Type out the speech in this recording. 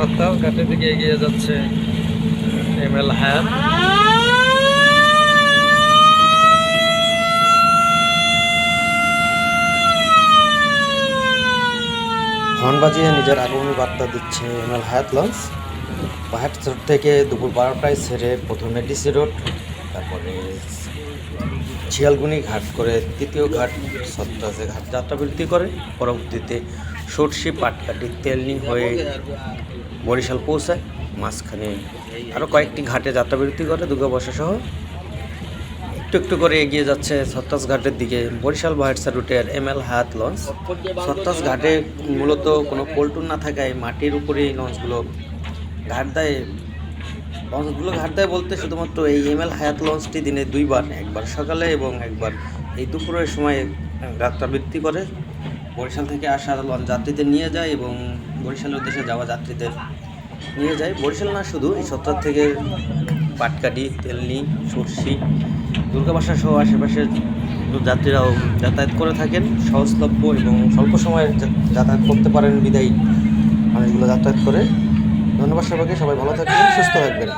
সত্তাল ঘাটের দিকে এগিয়ে যাচ্ছে এম এল হায়াত। হর্ন বাজিয়ে নিজের আগমনী বার্তা দিচ্ছে এমএল হায়াত লঞ্চ। পাহাড় থেকে দুপুর বারোটায় ছেড়ে প্রথমে ডিসি রোড, তারপরে শিয়ালগুনি ঘাট করে তৃতীয় ঘাট সত্তাসে ঘাট যাত্রাবৃত্তি করে, পরবর্তীতে সর্ষি পাটকাটি তেলনি হয়ে বরিশাল পৌঁছায়, মাঝখানে আরও কয়েকটি ঘাটে যাত্রাবৃত্তি করে, দুর্গাবসা সহ একটু একটু করে এগিয়ে যাচ্ছে সত্তাস ঘাটের দিকে। বরিশাল বাহারসা রুটের এম এল হায়াত লঞ্চ। সত্তাস ঘাটে মূলত কোনো পল্টুন না থাকায় মাটির উপরে এই লঞ্চগুলো ঘাট দেয়। লঞ্চগুলো ঘাট দেয় বলতে শুধুমাত্র এই এম এল হায়াত লঞ্চটি দিনে দুইবার, একবার সকালে এবং একবার এই দুপুরের সময় যাত্রাবৃত্তি করে। বরিশাল থেকে আসা যাত্রীদের নিয়ে যায় এবং বরিশালের উদ্দেশ্যে যাওয়া যাত্রীদের নিয়ে যায়। বরিশাল না শুধু, এই সত্তর থেকে পাটকাটি তেলনি, সর্ষি, দুর্গাবাসা সহ আশেপাশের যাত্রীরাও যাতায়াত করে থাকেন। সহজলভ্য এবং স্বল্প সময়ে যাতায়াত করতে পারেন বিদায়ী মানুষগুলো যাতায়াত করে। ধন্যবাদ সবাইকে, সবাই ভালো থাকবেন, সুস্থ থাকবেন।